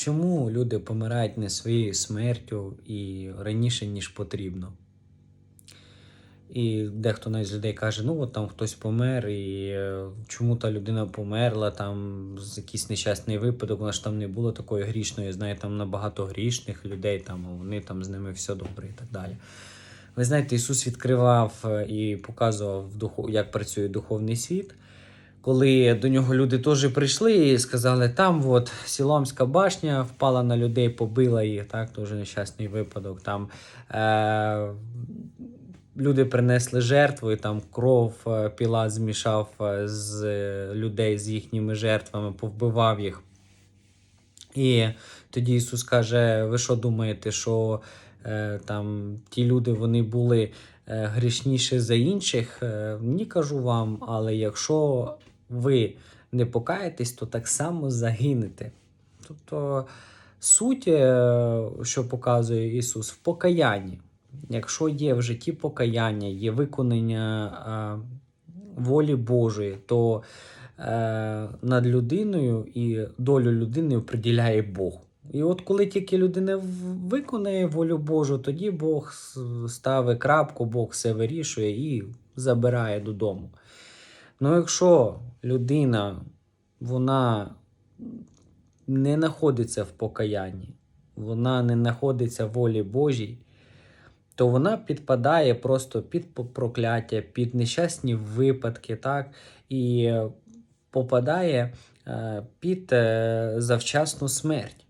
чому люди помирають не своєю смертю і раніше, ніж потрібно? І дехто навіть з людей каже, ну от там хтось помер, і е, чому та людина померла, там якийсь нещасний випадок, вона ж там не було такої грішної, я знаю, там набагато грішних людей, там вони там з ними все добре і так далі. Ви знаєте, Ісус відкривав е, і показував, як працює духовний світ. Коли до нього люди теж прийшли і сказали, там от Сіломська башня впала на людей, побила їх, так, теж нещасний випадок. Там е- люди принесли жертву, і там кров е, Пілат змішав е, з людей з їхніми жертвами, повбивав їх. І тоді Ісус каже: ви що думаєте, що там ті люди вони були е, грішніші за інших? Е, ні, кажу вам, але якщо ви не покаєтесь, то так само загинете. Тобто суть, е, що показує Ісус, в покаянні. Якщо є в житті покаяння, є виконання е, волі Божої, то е, над людиною і долю людини приділяє Бог. І от коли тільки людина виконає волю Божу, тоді Бог ставить крапку, Бог все вирішує і забирає додому. Ну, якщо людина вона не знаходиться в покаянні, вона не знаходиться в волі Божій, то вона підпадає просто під прокляття, під нещасні випадки, так, і попадає е, під е, завчасну смерть.